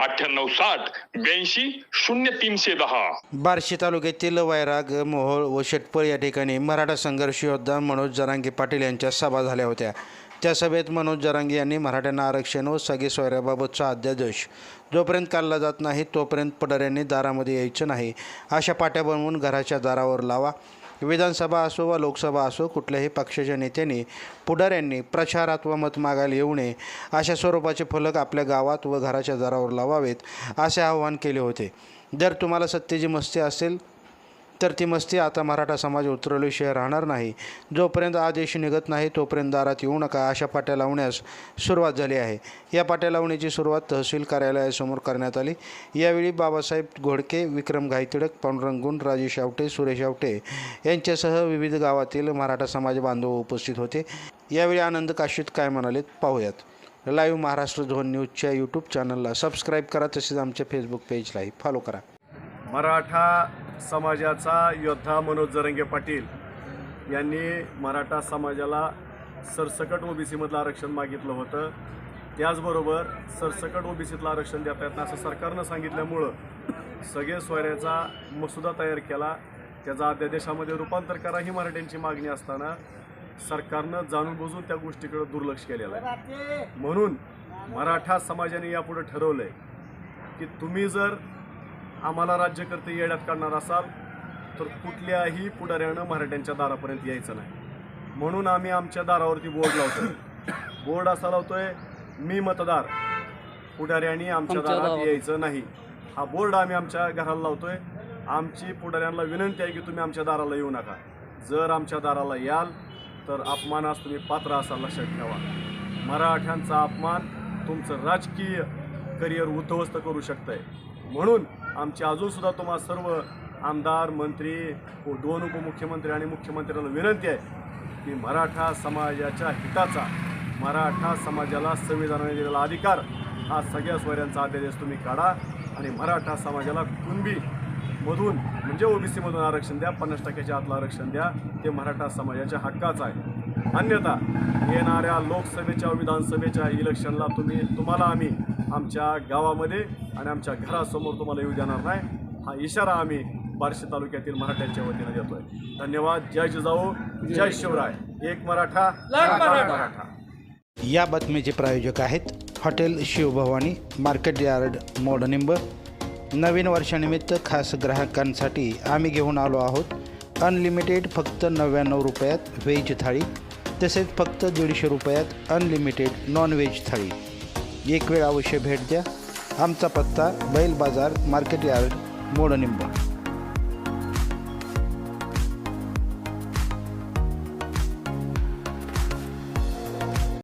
अठ्ठ्याण्णव साठ ब्याऐंशी शून्य तीनशे दहा. बार्शी तालुक्यातील वैराग मोहोळ व शेटपळ या ठिकाणी मराठा संघर्ष योद्धा मनोज जरांगे पाटील यांच्या सभा झाल्या होत्या. त्या सभेत मनोज जरांगे यांनी मराठ्यांना आरक्षण व सगळे सोयऱ्याबाबतचा अध्यादेश. जोपर्यंत काढला जात नाही तोपर्यंत पडऱ्यांनी दारामध्ये यायचं नाही. अशा पाट्या बनवून घराच्या दारावर लावा. विधानसभा असो वा लोकसभा असो कुठल्याही पक्षाच्या नेत्यांनी पुढाऱ्यांनी प्रचारात व मत मागायला येऊ नये अशा स्वरूपाचे फलक आपल्या गावात व घराच्या दारावर लावावेत असे आवाहन केले होते. जर तुम्हाला सत्तेची मस्ती असेल तर ती मस्ती आता मराठा समाज उतरवल्याशिवाय राहणार नाही. जोपर्यंत आदेश निघत नाही तोपर्यंत दारात येऊ नका अशा पाट्या लावण्यास सुरुवात झाली आहे. या पाट्या लावण्याची सुरुवात तहसील कार्यालयासमोर करण्यात आली. यावेळी बाबासाहेब घोडके विक्रम घायतिडक पांडुरंग गुंड राजेश आवटे सुरेश आवटे यांच्यासह विविध गावातील मराठा समाज बांधव उपस्थित होते. यावेळी आनंद काशीत काय म्हणाले पाहूयात. लाईव्ह महाराष्ट्र झोन न्यूजच्या यूट्यूब चॅनलला सबस्क्राईब करा तसेच आमच्या फेसबुक पेजलाही फॉलो करा. मराठा समाजाचा योद्धा मनोज जरंगे पाटील यांनी मराठा समाजाला सरसकट ओबीसीमधलं आरक्षण मागितलं होतं. त्याचबरोबर सरसकट ओबीसीतलं आरक्षण देता येत असं सरकारनं सांगितल्यामुळं सगळे सोयऱ्याचा मसुदा तयार केला. त्याचा अध्यादेशामध्ये रूपांतर करा ही मराठ्यांची मागणी असताना सरकारनं जाणून बुजून त्या गोष्टीकडे दुर्लक्ष केलेलं आहे. म्हणून मराठा समाजाने यापुढे ठरवलं आहे की तुम्ही जर आम्हाला राज्यकर्ते येड्यात काढणार असाल तर कुठल्याही पुढाऱ्यानं मराठ्यांच्या दारापर्यंत यायचं नाही. म्हणून आम्ही आमच्या दारावरती बोर्ड लावतोय. बोर्ड असा लावतोय मी मतदार पुढाऱ्यांनी आमच्या दारात यायचं नाही. हा बोर्ड आम्ही आमच्या घराला लावतोय. आमची पुढाऱ्यांना विनंती आहे की तुम्ही आमच्या दाराला येऊ नका. जर आमच्या दाराला याल तर अपमानास तुम्ही पात्र असाल लक्षात ठेवा. मराठ्यांचा अपमान तुमचं राजकीय करिअर उद्ध्वस्त करू शकतंय. म्हणून आमची अजूनसुद्धा तुम्हा सर्व आमदार मंत्री व दोन उपमुख्यमंत्री आणि मुख्यमंत्र्यांना विनंती आहे की मराठा समाजाच्या हिताचा मराठा समाजाला संविधानाने दिलेला अधिकार हा सगळ्या सोयऱ्यांचा अध्यादेश तुम्ही काढा आणि मराठा समाजाला कुणबी मधून म्हणजे ओबीसीमधून आरक्षण द्या पन्नास टक्क्याच्या आतलं आरक्षण द्या ते मराठा समाजाच्या हक्काचं आहे. अन्यथा येणाऱ्या लोकसभेच्या विधानसभेच्या इलेक्शनला तुम्ही तुम्हाला आम्ही आमच्या गावामध्ये आणि आमच्या घरासमोर तुम्हाला येऊ देणार नाही. हा इशारा आम्ही बार्शी तालुक्यातील मराठ्यांच्या वतीनं देतोय. धन्यवाद. जय जिजाऊ. जय शिवराय. एक मराठा मराठा. या बातमीचे प्रायोजक आहेत hotel Shivbhavani market yard Modnimb नवीन वर्षानिमित्त खास ग्राहकांसाठी आम्ही घेऊन आलो आहोत अनलिमिटेड फक्त नव्याण्णव रुपयात व्हेज थाळी तसेच फक्त दीडशे रुपयात अनलिमिटेड नॉन व्हेज थाळी. एक वेळ अवश्य भेट द्या. आमचा पत्ता बैल बाजार मार्केट यार्ड मोडनिंबा.